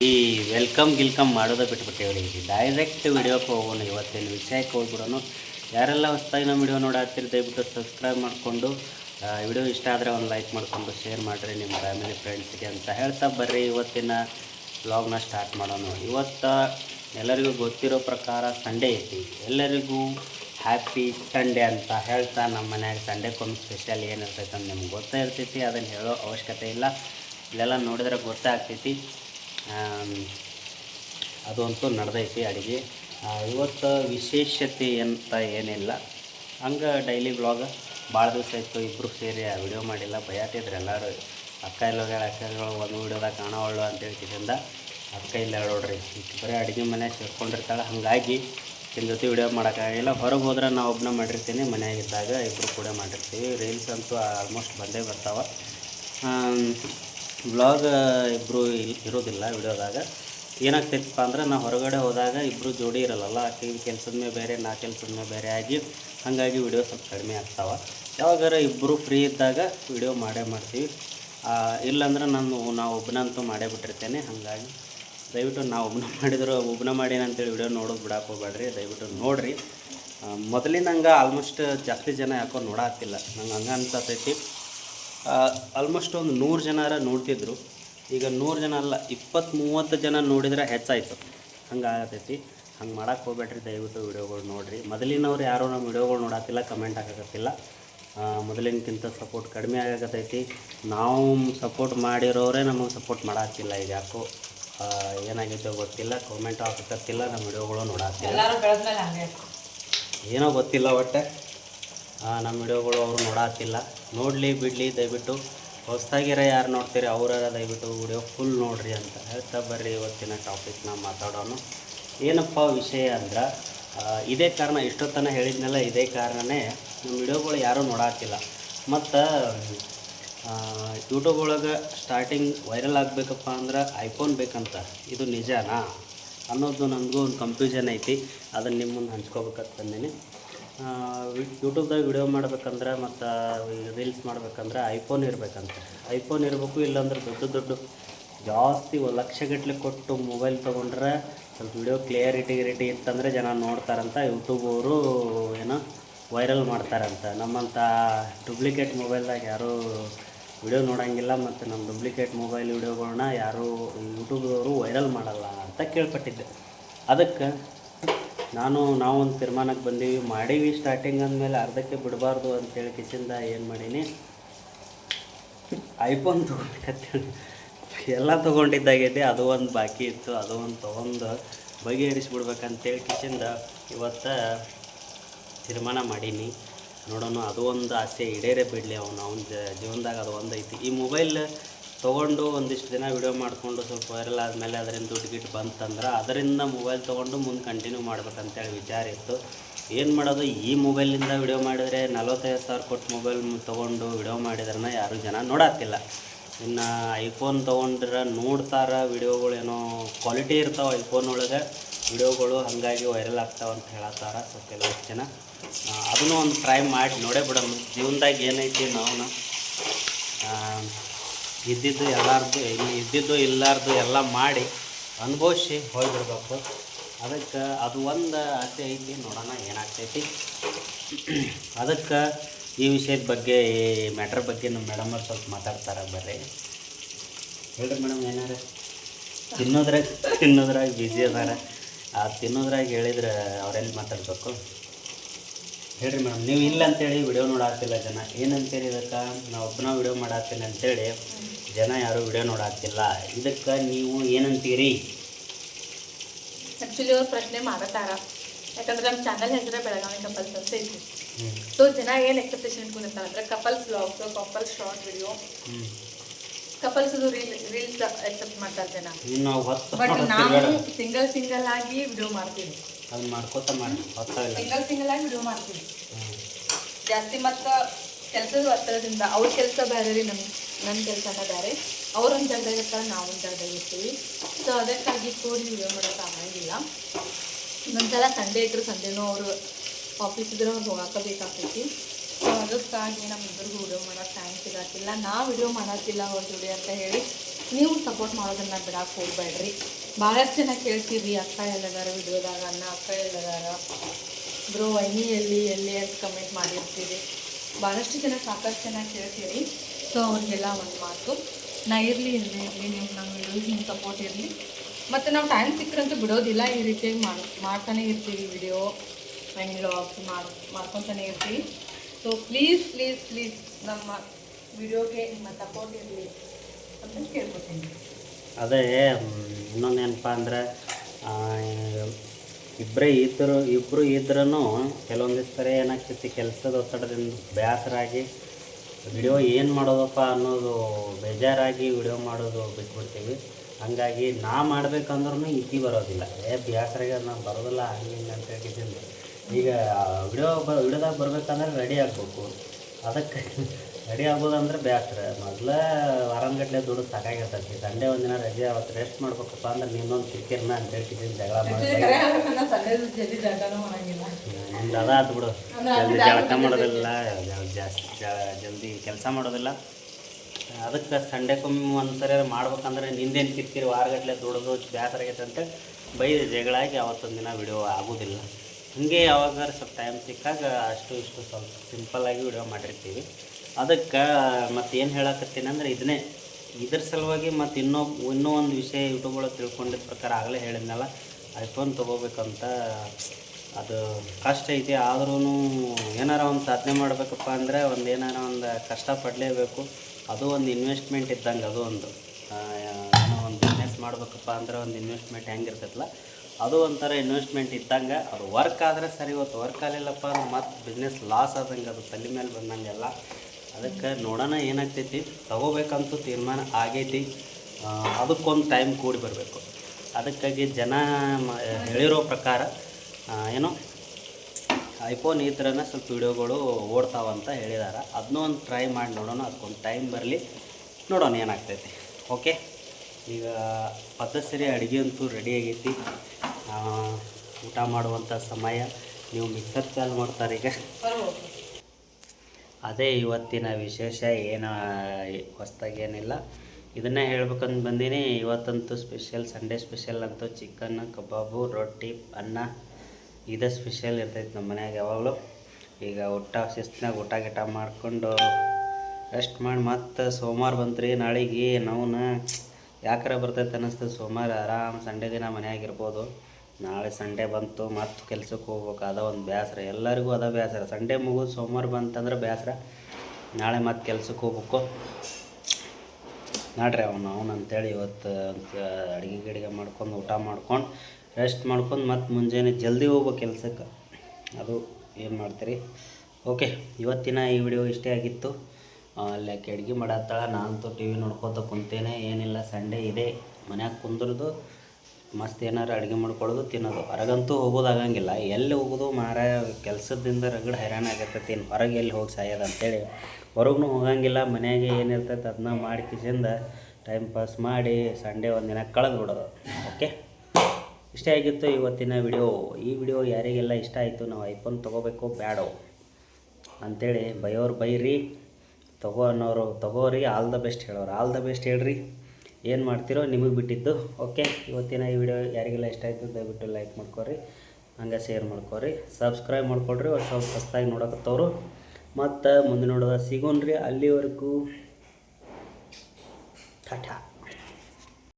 ಈ ವೆಲ್ಕಮ್ ಗಿಲ್ಕಮ್ ಮಾಡೋದ ಬಿಟ್ಬಿಟ್ಟೆ ಈಗ ಡೈರೆಕ್ಟ್ ವಿಡಿಯೋಕ್ಕೆ ಹೋಗೋಣ ಇವತ್ತಿನ ವಿಷಯಕ್ಕೆ ಹೋಗ್ಬಿಡೋಣ ಯಾರೆಲ್ಲ ಹೊಸ್ದಾಗಿ ನಮ್ಮ ವಿಡಿಯೋ ನೋಡಾತಿರಿ ದಯವಿಟ್ಟು ಸಬ್ಸ್ಕ್ರೈಬ್ ಮಾಡಿಕೊಂಡು ವಿಡಿಯೋ ಇಷ್ಟ ಆದರೆ ಒಂದು ಲೈಕ್ ಮಾಡಿಕೊಂಡು ಶೇರ್ ಮಾಡಿರಿ ನಿಮ್ಮ ಫ್ಯಾಮಿಲಿ ಫ್ರೆಂಡ್ಸ್ಗೆ ಅಂತ ಹೇಳ್ತಾ ಬರ್ರಿ. ಇವತ್ತಿನ ವ್ಲಾಗ್ನ ಸ್ಟಾರ್ಟ್ ಮಾಡೋಣ. ಇವತ್ತು ಎಲ್ಲರಿಗೂ ಗೊತ್ತಿರೋ ಪ್ರಕಾರ ಸಂಡೇ ಐತಿ. ಎಲ್ಲರಿಗೂ ಹ್ಯಾಪಿ ಸಂಡೇ ಅಂತ ಹೇಳ್ತಾ ನಮ್ಮ ಮನ್ಯಾಗ ಸಂಡೇಕ್ಕೊಮ್ಮೆ ಸ್ಪೆಷಲ್ ಏನಿರ್ತೈತೆ ಅಂತ ನಿಮ್ಗೆ ಗೊತ್ತೇ ಇರ್ತೈತಿ. ಅದನ್ನು ಹೇಳೋ ಅವಶ್ಯಕತೆ ಇಲ್ಲ. ಇಲ್ಲೆಲ್ಲ ನೋಡಿದ್ರೆ ಗೊತ್ತೇ ಆಗ್ತೈತಿ ಆಮ್, ಅದು ಅಂತೂ ನಡೆದೈತಿ ಅಡುಗೆ. ಇವತ್ತು ವಿಶೇಷತೆ ಅಂತ ಏನಿಲ್ಲ. ಹಂಗೆ ಡೈಲಿ ಬ್ಲಾಗ್ ಭಾಳ ದಿವಸ ಆಯಿತು ಇಬ್ಬರು ಸೇರಿ ಆ ವಿಡಿಯೋ ಮಾಡಿಲ್ಲ. ಭಯತಿದ್ರು ಎಲ್ಲರೂ. ಅಕ್ಕ ಇಲ್ಲ ಹೋಗ್ಯಾಳ ಅಕ್ಕಗಳು ಒಂದು ವಿಡಿಯೋದಾಗ ಕಾಣೋವಳು ಅಂತೇಳಿ ಕಿದಿಂದ ಅಕ್ಕ ಇಲ್ಲ ನೋಡ್ರಿ. ಬರೀ ಅಡುಗೆ ಮನೆ ಸೇರ್ಕೊಂಡಿರ್ತಾಳೆ. ಹಾಗಾಗಿ ನಿಮ್ಮ ಜೊತೆ ವಿಡಿಯೋ ಮಾಡೋಕ್ಕಾಗಿಲ್ಲ. ಹೊರಗೆ ಹೋದ್ರೆ ನಾವು ಒಬ್ಬನ ಮಾಡಿರ್ತೀನಿ ಮನೆಯಾಗಿದ್ದಾಗ ಇಬ್ಬರು ಕೂಡ ಮಾಡಿರ್ತೀವಿ. ರೀಲ್ಸ್ ಅಂತೂ ಆಲ್ಮೋಸ್ಟ್ ಬಂದೇ ಬರ್ತಾವೆ. ವ್ಲಾಗ್ ಇಬ್ಬರು ಇರೋದಿಲ್ಲ ವಿಡಿಯೋದಾಗ. ಏನಾಗ್ತೈತಪ್ಪ ಅಂದ್ರೆ ನಾವು ಹೊರಗಡೆ ಹೋದಾಗ ಇಬ್ಬರು ಜೋಡಿ ಇರಲ್ಲಲ್ಲ ಆಕೆ ಕೆಲಸದ ಮೇಲೆ ಬೇರೆ, ನಾ ಕೆಲಸದ ಮೇಲೆ ಬೇರೆ ಆಗಿ ಹಾಗಾಗಿ ವಿಡಿಯೋ ಸ್ವಲ್ಪ ಕಡಿಮೆ ಆಗ್ತಾವೆ. ಯಾವಾಗಾರ ಇಬ್ಬರು ಫ್ರೀ ಇದ್ದಾಗ ವಿಡಿಯೋ ಮಾಡೇ ಮಾಡ್ತೀವಿ. ಇಲ್ಲಾಂದ್ರೆ ನಾನು, ನಾವು ಒಬ್ಬನಂತೂ ಮಾಡೇ ಬಿಟ್ಟಿರ್ತೇನೆ. ಹಾಗಾಗಿ ದಯವಿಟ್ಟು ನಾವು ಒಬ್ಬನ ಮಾಡಿದ್ರು ಒಬ್ಬನ ಮಾಡೀನಿ ಅಂತೇಳಿ ವಿಡಿಯೋ ನೋಡೋದು ಬಿಡಕ್ಕೆ ಹೋಗ್ಬೇಡ್ರಿ. ದಯವಿಟ್ಟು ನೋಡಿರಿ. ಮೊದಲಿನಂಗೆ ಆಲ್ಮೋಸ್ಟ್ ಜಾಸ್ತಿ ಜನ ಯಾಕೋ ನೋಡಾತಿಲ್ಲ. ನಂಗೆ ಹಂಗೆ ಅನ್ಸತೈತಿ. ಆಲ್ಮೋಸ್ಟ್ ಒಂದು ನೂರು ಜನರ ನೋಡ್ತಿದ್ರು. ಈಗ ನೂರು ಜನ ಅಲ್ಲ ಇಪ್ಪತ್ತು ಮೂವತ್ತು ಜನ ನೋಡಿದ್ರೆ ಹೆಚ್ಚಾಯಿತು. ಹಂಗೆ ಆಗತೈತಿ ಹಂಗೆ ಮಾಡಕ್ಕೆ ಹೋಗ್ಬೇಡ್ರಿ ದಯವಿಟ್ಟು ವಿಡಿಯೋಗಳು ನೋಡಿರಿ. ಮೊದಲಿನವ್ರು ಯಾರೂ ನಮ್ಮ ವಿಡಿಯೋಗಳು ನೋಡತ್ತಿಲ್ಲ ಕಮೆಂಟ್ ಹಾಕಕತ್ತಿಲ್ಲ. ಮೊದಲಿನಕ್ಕಿಂತ ಸಪೋರ್ಟ್ ಕಡಿಮೆ ಆಗಕತ್ತೈತಿ. ನಾವು ಸಪೋರ್ಟ್ ಮಾಡಿರೋರೇ ನಮಗೆ ಸಪೋರ್ಟ್ ಮಾಡತ್ತಿಲ್ಲ ಈಗ ಯಾಕೋ. ಏನಾಗಿದ್ದೋ ಗೊತ್ತಿಲ್ಲ ಕಮೆಂಟ್ ಹಾಕಕತ್ತಿಲ್ಲ ನಮ್ಮ ವಿಡಿಯೋಗಳು ಹಂಗೆ ಏನೋ ಗೊತ್ತಿಲ್ಲ ಒಟ್ಟೆ. ನಮ್ಮ ವಿಡಿಯೋಗಳು ಅವರು ನೋಡಾತಿಲ್ಲ ನೋಡಲಿ, ಬಿಡಲಿ, ದಯವಿಟ್ಟು ಹೊಸ್ದಾಗಿರೋ ಯಾರು ನೋಡ್ತೀರಿ ಅವರ ದಯವಿಟ್ಟು ವಿಡಿಯೋ ಫುಲ್ ನೋಡ್ರಿ ಅಂತ ಹೇಳ್ತಾ ಬರ್ರಿ ಇವತ್ತಿನ ಟಾಪಿಕ್ನ ಮಾತಾಡೋಣ. ಏನಪ್ಪ ವಿಷಯ ಅಂದ್ರೆ ಇದೇ ಕಾರಣ ಇಷ್ಟೊತ್ತನ ಹೇಳಿದ್ನಲ್ಲ, ಇದೇ ಕಾರಣನೇ ನಮ್ಮ ವಿಡಿಯೋಗಳು ಯಾರೂ ನೋಡತ್ತಿಲ್ಲ ಮತ್ತು ಯೂಟ್ಯೂಬ್ ಒಳಗೆ ಸ್ಟಾರ್ಟಿಂಗ್ ವೈರಲ್ ಆಗಬೇಕಪ್ಪ ಅಂದ್ರೆ ಐಫೋನ್ ಬೇಕಂತ, ಇದು ನಿಜನಾ ಅನ್ನೋದು ನನಗೂ ಒಂದು ಕನ್ಫ್ಯೂಷನ್ ಐತಿ. ಅದನ್ನು ನಿಮ್ಮನ್ನು ಹಂಚ್ಕೋಬೇಕಂತ ಯೂಟ್ಯೂಬ್ದಾಗ ವಿಡಿಯೋ ಮಾಡ್ಬೇಕಂದ್ರೆ ಮತ್ತು ರೀಲ್ಸ್ ಮಾಡ್ಬೇಕಂದ್ರೆ ಐಫೋನ್ ಇರಬೇಕಂತ. ಐಫೋನ್ ಇರಬೇಕು ಇಲ್ಲಾಂದ್ರೆ ದೊಡ್ಡ ದೊಡ್ಡ ಜಾಸ್ತಿ ಲಕ್ಷಗಟ್ಟಲೆ ಕೊಟ್ಟು ಮೊಬೈಲ್ ತೊಗೊಂಡ್ರೆ ಸ್ವಲ್ಪ ವಿಡಿಯೋ ಕ್ಲಿಯರಿಟಿ ಗಿರಿಟಿ ಇತ್ತಂದರೆ ಜನ ನೋಡ್ತಾರಂತ. ಯೂಟ್ಯೂಬ್ ಅವರು ಏನೋ ವೈರಲ್ ಮಾಡ್ತಾರಂತ. ನಮ್ಮಂಥ ಡೂಪ್ಲಿಕೇಟ್ ಮೊಬೈಲ್ದಾಗ ಯಾರೂ ವಿಡಿಯೋ ನೋಡೋಂಗಿಲ್ಲ ಮತ್ತು ನಮ್ಮ ಡೂಪ್ಲಿಕೇಟ್ ಮೊಬೈಲ್ ವಿಡಿಯೋಗಳನ್ನ ಯಾರೂ ಯೂಟ್ಯೂಬ್ದವರು ವೈರಲ್ ಮಾಡಲ್ಲ ಅಂತ ಕೇಳ್ಪಟ್ಟಿದ್ದೆ. ಅದಕ್ಕೆ ನಾನು, ನಾವು ಒಂದು ತೀರ್ಮಾನಕ್ಕೆ ಬಂದೀವಿ. ಮಾಡೀವಿ ಸ್ಟಾರ್ಟಿಂಗ್ ಅಂದಮೇಲೆ ಅರ್ಧಕ್ಕೆ ಬಿಡಬಾರ್ದು ಅಂತೇಳಿ ಕಿಸಿಂದ ಏನು ಮಾಡೀನಿ? ಐಫೋನ್ ತೊಗೊಂಡು ಎಲ್ಲ ತೊಗೊಂಡಿದ್ದಾಗೈತಿ ಅದು ಒಂದು ಬಾಕಿ ಇತ್ತು, ಅದು ಒಂದು ತೊಗೊಂಡು ಬಗೆಹರಿಸ್ಬಿಡ್ಬೇಕಂತೇಳಿ ಕಿಸಿಂದ ಇವತ್ತು ತೀರ್ಮಾನ ಮಾಡೀನಿ. ನೋಡೋಣ, ಅದು ಒಂದು ಆಸೆ ಈಡೇರೇ ಬಿಡಲಿ ಅವನು, ಅವನ ಜೀವನದಾಗ ಅದು ಒಂದು ಐತಿ. ಈ ಮೊಬೈಲ್ ತೊಗೊಂಡು ಒಂದಿಷ್ಟು ದಿನ ವಿಡಿಯೋ ಮಾಡಿಕೊಂಡು ಸ್ವಲ್ಪ ವೈರಲ್ ಆದಮೇಲೆ ಅದರಿಂದ ದುಡ್ಡು ಗಿಟ್ಟು ಬಂತಂದ್ರೆ ಅದರಿಂದ ಮೊಬೈಲ್ ತೊಗೊಂಡು ಮುಂದೆ ಕಂಟಿನ್ಯೂ ಮಾಡ್ಬೇಕಂತೇಳಿ ವಿಚಾರ ಇತ್ತು. ಏನು ಮಾಡೋದು? ಈ ಮೊಬೈಲಿಂದ ವಿಡಿಯೋ ಮಾಡಿದರೆ ನಲ್ವತ್ತೈದು ಸಾವಿರ ಕೊಟ್ಟು ಮೊಬೈಲ್ ತೊಗೊಂಡು ವಿಡಿಯೋ ಮಾಡಿದ್ರನ್ನ ಯಾರೂ ಜನ ನೋಡತ್ತಿಲ್ಲ ಇನ್ನು ಐಫೋನ್ ತೊಗೊಂಡ್ರೆ ನೋಡ್ತಾರ ವಿಡಿಯೋಗಳೇನೋ ಕ್ವಾಲಿಟಿ ಇರ್ತಾವೆ ಐಫೋನ್ ಒಳಗೆ. ವಿಡಿಯೋಗಳು ಹಾಗಾಗಿ ವೈರಲ್ ಆಗ್ತಾವ ಅಂತ ಹೇಳತ್ತಾರ ಸೊ ಕೆಲವಷ್ಟು ಜನ. ಅದನ್ನು ಒಂದು ಟ್ರೈ ಮಾಡಿ ನೋಡೇ ಬಿಡೋಣ ಜೀವನದಾಗ ಏನೈತಿ ನಾವು ಇದ್ದಿದ್ದು ಎಲ್ಲಾರ್ದು, ಇಲ್ಲಿ ಇದ್ದಿದ್ದು ಇಲ್ಲಾರ್ದು ಎಲ್ಲ ಮಾಡಿ ಅನುಭವಿಸಿ ಹೋಗಿಬಿಡ್ಬೇಕು. ಅದಕ್ಕೆ ಅದು ಒಂದು ಆಸೆ ಐತಿ, ನೋಡೋಣ ಏನಾಗ್ತೈತಿ. ಅದಕ್ಕೆ ಈ ವಿಷಯದ ಬಗ್ಗೆ, ಈ ಮ್ಯಾಟ್ರ್ ಬಗ್ಗೆ ನಮ್ಮ ಮೇಡಮ್ ಅವ್ರು ಸ್ವಲ್ಪ ಮಾತಾಡ್ತಾರೆ ಬರ್ರಿ. ಹೇಳ್ರಿ ಮೇಡಮ್ ಏನಾರ? ತಿನ್ನೋದ್ರಾಗ ತಿನ್ನೋದ್ರಾಗ ಬ್ಯುಸಿ ಅದಾರ. ಆ ತಿನ್ನೋದ್ರಾಗ ಹೇಳಿದ್ರೆ ಅವ್ರೇನು ಮಾತಾಡ್ಬೇಕು? ಹೇಳ್ರಿ ಮೇಡಮ್ ನೀವು ಇಲ್ಲ ಅಂತೇಳಿ ವಿಡಿಯೋ ನೋಡಾತಿಲ್ಲ ಜನ. ಏನಂತೀರಿ ಇದಕ್ಕೆ? ನಾವು ಒಬ್ಬನ ವಿಡಿಯೋ ಮಾಡಾತೀನಿ ಅಂತೇಳಿ ಜನ ಯಾರು ವಿಡಿಯೋ ನೋಡಾತಿಲ್ಲ ಇದಕ್ಕೆ ನೀವು ಏನಂತೀರಿ? ಆ್ಯಕ್ಚುಲಿ ಅವ್ರು ಪ್ರಶ್ನೆ ಮಾಡತಾರ. ಯಾಕಂದ್ರೆ ನಮ್ಮ ಚಾನಲ್ ಹೆಸರೇ ಬೆಳಗಾವಿ ಕಪಲ್ಸ್ ಅಂತ ಐತಿ. ಸೊ ಜನ ಏನು ಎಕ್ಸ್ಪೆಕ್ಟೇಷನ್ ಇಟ್ಕೊಂಡಿರ್ತಾರೆ ಅಂದ್ರೆ couples blogs couples short video couples reel reels except ಮಾಡ್ತಾರೆ ಜನ. ಬಟ್ ನಾವು ಸಿಂಗಲ್ ಸಿಂಗಲ್ ಆಗಿ ವಿಡಿಯೋ ಮಾಡ್ತೀವಿ. ಅದನ್ನ ಮಾಡ್ಕೋತ ಮಾಡಿ ಸಿಂಗಲ್ ಸಿಂಗಲ್ ಆಗಿ ವಿಡಿಯೋ ಮಾಡ್ತೀವಿ ಜಾಸ್ತಿ ಮತ್ತು ಕೆಲಸದ ಒತ್ತಡದಿಂದ ಅವ್ರ ಕೆಲಸ ಬೇರೆ ರೀ ನಮ್ಮ ನನ್ನ ಕೆಲಸನ ಬೇರೆ ಅವ್ರೊಂದು ಜಾಗದಾಗ ಇರ್ತಾರೆ ನಾವು ಒಂದು ಜಾಗದಾಗ ಇರ್ತೀವಿ. ಸೊ ಅದಕ್ಕಾಗಿ ಕೂಡಿ ವಿಡಿಯೋ ಮಾಡೋಕೆ ಆಗಂಗಿಲ್ಲ. ಇನ್ನೊಂದ್ಸಲ ಸಂಡೇ ಇದ್ರು ಸಂಡೇನೂ ಅವರು ಆಫೀಸ್ ಇದ್ರೆ ಅವ್ರು ಹೋಗಾಕಬೇಕಾಗ್ತೈತಿ ಸೊ ಅದಕ್ಕಾಗಿ ನಮ್ಮಿಬ್ಬರಿಗೂ ವಿಡಿಯೋ ಮಾಡೋಕೆ ಟೈಮ್ ಸಿಗತ್ತಿಲ್ಲ ನಾ ವಿಡಿಯೋ ಮಾಡೋಕ್ಕಿಲ್ಲ ಅವ್ರ ಜೋಡಿ ಅಂತ ಹೇಳಿ ನೀವು ಸಪೋರ್ಟ್ ಮಾಡೋದನ್ನ ಬಿಡಕ್ಕೆ ಹೋಗ್ಬೇಡ್ರಿ. ಭಾಳಷ್ಟು ಜನ ಕೇಳ್ತೀರಿ ಅಕ್ಕ ಎಲ್ಲದಾರ ವಿಡಿಯೋದಾಗ ಅನ್ನ ಅಕ್ಕ ಎಲ್ಲದಾರ. ಬ್ರೋ ವೈನಿ ಎಲ್ಲಿ ಎಲ್ಲಿ ಅಂತ ಕಮೆಂಟ್ ಮಾಡಿರ್ತೀರಿ. ಭಾಳಷ್ಟು ಜನ ಸಾಕಷ್ಟು ಜನ ಕೇಳ್ತೀರಿ. ಸೊ ಅವ್ರಿಗೆಲ್ಲ ಒಂದು ಮಾತು. ನಾ ಇರಲಿ ಇರಲಿ ಇರಲಿ, ನೀವು ನಮ್ಮ ವಿಡಿಯೋಸ್ ನಿಮ್ಮ ಸಪೋರ್ಟ್ ಇರಲಿ. ಮತ್ತು ನಾವು ಟೈಮ್ ಸಿಕ್ಕರಂತೂ ಬಿಡೋದಿಲ್ಲ ಈ ರೀತಿಯಾಗಿ ಮಾಡಿ, ಮಾಡ್ತಾನೆ ಇರ್ತೀವಿ ವಿಡಿಯೋ ಆ್ಯಂಡ್ ವ್ಲಾಗ್ಸ್ ಮಾಡಿ, ಮಾಡ್ಕೊತಾನೆ ಇರ್ತೀವಿ. ಸೊ ಪ್ಲೀಸ್ ಪ್ಲೀಸ್ ಪ್ಲೀಸ್ ನಮ್ಮ ವಿಡಿಯೋಗೆ ನಿಮ್ಮ ಸಪೋರ್ಟ್ ಇರಲಿ ಅಂತ ಕೇಳ್ಕೊತೀನಿ. ಅದೇ ಇನ್ನೊಂದು ಏನಪ್ಪ ಅಂದರೆ ಇಬ್ಬರೇ ಇದ್ದರು ಇಬ್ಬರು ಇದ್ರೂ ಕೆಲವೊಂದಿಷ್ಟು ಸರಿ ಏನಾಗ್ತೈತಿ, ಕೆಲಸದ ಒತ್ತಡದಿಂದ ಬೇಸರಾಗಿ ವಿಡಿಯೋ ಏನು ಮಾಡೋದಪ್ಪ ಅನ್ನೋದು ಬೇಜಾರಾಗಿ ವಿಡಿಯೋ ಮಾಡೋದು ಬಿಟ್ಬಿಡ್ತೀವಿ. ಹಾಗಾಗಿ ನಾ ಮಾಡ್ಬೇಕಂದ್ರೂ ಇತಿ ಬರೋದಿಲ್ಲ. ಏ ಬೇಸರಾಗಿ ನಾನು ಬರೋದಿಲ್ಲ, ಹಿಂಗೆ ಅಂತ ಹೇಳಿದ್ದೀನಿ ಈಗ ವಿಡಿಯೋ ಬ, ವಿಡಿಯೋದಾಗ ಬರ್ಬೇಕಂದ್ರೆ ರೆಡಿ ಆಗಬೇಕು. ಅದಕ್ಕೆ ರೆಡಿ ಆಗೋದಂದ್ರೆ ಬೇಸರ ಮೊದಲ ಗಟ್ಟಲೆ ದುಡ್ಡು ಸಾಕಾಗಿರ್ತೈತಿ. ಸಂಡೇ ಒಂದಿನ ರಜೆ ಅವತ್ತು ರೆಸ್ಟ್ ಮಾಡ್ಬೇಕಪ್ಪ ಅಂದ್ರೆ ನಿನ್ನೊಂದು ಕಿರಿಕಿರಿನ ಅಂತ ಹೇಳ್ತಿದ್ದೀನಿ ಜಗಳ ನಿಮ್ದು ಅದ ಆತು ಬಿಡು. ಜಲ್ದಿ ಜಳಕ ಮಾಡೋದಿಲ್ಲ ಜಾಸ್ತಿ ಜಲ್ದಿ ಕೆಲಸ ಮಾಡೋದಿಲ್ಲ. ಅದಕ್ಕೆ ಸಂಡೆಕೊಮ್ಮೆ ಒಂದು ಸರಿ ಮಾಡ್ಬೇಕಂದ್ರೆ ನಿಂದೇನು ಕಿರಿಕಿರಿ ವಾರಗಟ್ಲೆ ದುಡಿದು ಬೇಸರ ಆಗೈತೆ ಅಂತ ಬೈದು ಜಗಳಾಗಿ ಅವತ್ತೊಂದು ದಿನ ವಿಡಿಯೋ ಆಗೋದಿಲ್ಲ. ಹಾಗೆ ಯಾವಾಗಾದ್ರೂ ಸ್ವಲ್ಪ ಟೈಮ್ ಸಿಕ್ಕಾಗ ಅಷ್ಟು ಇಷ್ಟು ಸ್ವಲ್ಪ ಸಿಂಪಲ್ಲಾಗಿ ವಿಡಿಯೋ ಮಾಡಿರ್ತೀವಿ. ಅದಕ್ಕೆ ಮತ್ತೆ ಏನು ಹೇಳಕತ್ತೀನಿ ಅಂದ್ರೆ ಇದನ್ನೇ. ಇದ್ರ ಸಲುವಾಗಿ ಮತ್ತು ಇನ್ನೂ ಇನ್ನೂ ಒಂದು ವಿಷಯ ಯೂಟ್ಯೂಬ್ ಒಳಗೆ ತಿಳ್ಕೊಂಡಿದ್ದ ಪ್ರಕಾರ ಆಗಲೇ ಹೇಳಿದ್ನಲ್ಲ ಐಫೋನ್ ತೊಗೋಬೇಕಂತ ಅದು ಕಷ್ಟ ಐತಿ. ಆದ್ರೂ ಏನಾರ ಒಂದು ಸಾಧನೆ ಮಾಡಬೇಕಪ್ಪ ಅಂದರೆ ಒಂದು ಏನಾರ ಒಂದು ಕಷ್ಟಪಡಲೇಬೇಕು ಅದು ಒಂದು ಇನ್ವೆಸ್ಟ್ಮೆಂಟ್ ಇದ್ದಂಗೆ ಅದು ಒಂದು. ಏನೋ ಒಂದು ಬಿಸ್ನೆಸ್ ಮಾಡಬೇಕಪ್ಪ ಅಂದ್ರೆ ಒಂದು ಇನ್ವೆಸ್ಟ್ಮೆಂಟ್ ಹೆಂಗಿರ್ತೈತಲ್ಲ ಅದು ಒಂಥರ ಇನ್ವೆಸ್ಟ್ಮೆಂಟ್ ಇದ್ದಂಗೆ. ಅದು ವರ್ಕ್ ಆದರೆ ಸರಿ, ಇವತ್ತು ವರ್ಕ್ ಆಗಲಿಲ್ಲಪ್ಪ ಅಂದ್ರೆ ಮತ್ತೆ ಬಿಸ್ನೆಸ್ ಲಾಸ್ ಆದಂಗೆ ಅದು ತಲೆ ಮೇಲೆ ಬಂದಂಗೆಲ್ಲ. ಅದಕ್ಕೆ ನೋಡೋಣ ಏನಾಗ್ತೈತಿ, ತಗೋಬೇಕಂತೂ ತೀರ್ಮಾನ ಆಗೈತಿ. ಅದಕ್ಕೊಂದು ಟೈಮ್ ಕೂಡಿ ಬರಬೇಕು. ಅದಕ್ಕಾಗಿ ಜನ ಹೇಳಿರೋ ಪ್ರಕಾರ ಏನು ಐಫೋನ್ ಈ ಥರನೇ ಸ್ವಲ್ಪ ವಿಡಿಯೋಗಳು ಓಡ್ತಾವಂತ ಹೇಳಿದಾರೆ. ಅದನ್ನೂ ಒಂದು ಟ್ರೈ ಮಾಡಿ ನೋಡೋಣ, ಅದಕ್ಕೊಂದು ಟೈಮ್ ಬರಲಿ, ನೋಡೋಣ ಏನಾಗ್ತೈತಿ. ಓಕೆ ಈಗ ಪದಸರಿ ಸರಿ ಅಡುಗೆ ಅಂತೂ ರೆಡಿ ಆಗೈತಿ. ಊಟ ಮಾಡುವಂಥ ಸಮಯ, ನೀವು ಮಿಕ್ಸರ್ ಚಾಲು ಮಾಡ್ತಾರೆ ಈಗ ಅದೇ ಇವತ್ತಿನ ವಿಶೇಷ ಏನು, ಹೊಸ್ದಾಗಿ ಏನಿಲ್ಲ. ಇದನ್ನೇ ಹೇಳ್ಬೇಕಂತ ಬಂದೀನಿ. ಇವತ್ತಂತೂ ಸ್ಪೆಷಲ್ ಸಂಡೇ ಸ್ಪೆಷಲ್ ಅಂತೂ ಚಿಕನ್ ಕಬಾಬು ರೊಟ್ಟಿ ಅನ್ನ, ಇದೇ ಸ್ಪೆಷಲ್ ಇರ್ತೈತೆ ನಮ್ಮ ಮನ್ಯಾಗ ಯಾವಾಗಲೂ. ಈಗ ಊಟ, ಶಿಸ್ತಿನಾಗ ಊಟ ಗಿಟ ಮಾಡಿಕೊಂಡು ರೆಸ್ಟ್ ಮಾಡಿ ಮತ್ತೆ ಸೋಮವಾರ ಬಂತ್ರಿ, ನಾಳೆಗೆ ನಾವು ಯಾಕರ ಬರ್ತೈತೆ ಅನ್ನಿಸ್ತದೆ ಸೋಮವಾರ ಆರಾಮ್ ಸಂಡೇ ದಿನ ಮನ್ಯಾಗ ಇರ್ಬೋದು. ನಾಳೆ ಸಂಡೇ ಬಂತು, ಮತ್ತು ಕೆಲ್ಸಕ್ಕೆ ಹೋಗ್ಬೇಕು, ಅದ ಒಂದು ಬೇಸರ ಎಲ್ಲರಿಗೂ ಅದ ಬೇಸರ ಸಂಡೇ ಮುಗಿದು ಸೋಮವಾರ ಬಂತಂದ್ರೆ ಬೇಸರ ನಾಳೆ ಮತ್ತೆ ಕೆಲ್ಸಕ್ಕೆ ಹೋಗ್ಬೇಕು. ನೋಡ್ರಿ ಅವನು ಅವನು ಅಂತೇಳಿ ಇವತ್ತು ಅಡುಗೆ ಗಿಡಿಗೆ ಮಾಡ್ಕೊಂಡು, ಊಟ ಮಾಡ್ಕೊಂಡು ರೆಸ್ಟ್ ಮಾಡ್ಕೊಂಡು, ಮತ್ತು ಮುಂಜಾನೆ ಜಲ್ದಿ ಹೋಗ್ಬೇಕು ಕೆಲ್ಸಕ್ಕೆ. ಅದು ಏನು ಮಾಡ್ತೀರಿ? ಓಕೆ, ಇವತ್ತಿನ ಈ ವಿಡಿಯೋ ಇಷ್ಟೇ ಆಗಿತ್ತು. ಅಲ್ಲಿ ಅಡುಗೆ ಮಾಡತ್ತಾಳ? ನಾನಂತೂ ಟಿ ವಿ ನೋಡ್ಕೊತ ಕುಂತೇನೆ, ಏನಿಲ್ಲ, ಸಂಡೇ ಇದೆ. ಮನ್ಯಾಗ ಕುಂದ್ರದು ಮಸ್ತ್ ಏನಾರು ಅಡುಗೆ ಮಾಡ್ಕೊಳ್ಳೋದು, ತಿನ್ನೋದು. ಹೊರಗಂತೂ ಹೋಗೋದಾಗಂಗಿಲ್ಲ ಎಲ್ಲಿ ಹೋಗೋದು ಮಾರ ಕೆಲಸದಿಂದ ರಗಡ್ ಹೈರಾಣ ಆಗತ್ತೈತಿ. ಇನ್ನು ಹೊರಗೆ ಎಲ್ಲಿ ಹೋಗಿ ಸಾಯೋದು ಅಂತೇಳಿ. ಹೊರಗೂ ಹೋಗಂಗಿಲ್ಲ. ಮನೆಯಾಗೆ ಏನಿರ್ತೈತೆ ಅದನ್ನ ಮಾಡಿ ಕಿಸಿಂದ ಟೈಮ್ ಪಾಸ್ ಮಾಡಿ ಸಂಡೇ ಒಂದಿನ ಕಳೆದು ಬಿಡೋದು. ಓಕೆ ಇಷ್ಟೇ ಆಗಿತ್ತು ಇವತ್ತಿನ ವಿಡಿಯೋ ಈ ವಿಡಿಯೋ ಯಾರಿಗೆಲ್ಲ ಇಷ್ಟ ಆಯಿತು, ನಾವು ಐಫೋನ್ ತೊಗೋಬೇಕು, ಬ್ಯಾಡೋ ಅಂಥೇಳಿ ಬೈಯೋರು ಬೈರಿ. ತಗೋ ಅನ್ನೋರು, ತಗೋರಿ, ಆಲ್ ದ ಬೆಸ್ಟ್ ಹೇಳೋರು. ಆಲ್ ದ ಬೆಸ್ಟ್ ಹೇಳ್ರಿ. ಏನು ಮಾಡ್ತೀರೋ ನಿಮಗೆ ಬಿಟ್ಟಿದ್ದು. ಓಕೆ ಇವತ್ತಿನ ಈ ವಿಡಿಯೋ ಯಾರಿಗೆಲ್ಲ ಇಷ್ಟ ಆಯಿತು, ದಯವಿಟ್ಟು ಲೈಕ್ ಮಾಡ್ಕೊರಿ ಹಂಗೆ ಶೇರ್ ಮಾಡ್ಕೊರಿ ಸಬ್ಸ್ಕ್ರೈಬ್ ಮಾಡ್ಕೊಡ್ರಿ ಹೊಸ ಹೊಸ್ದಾಗಿ ನೋಡಕತ್ತವ್ರು. ಮತ್ತು ಮುಂದೆ ನೋಡೋದ ಸಿಗೋನ್ರಿ ಅಲ್ಲಿವರೆಗೂ ಟಾಟಾ.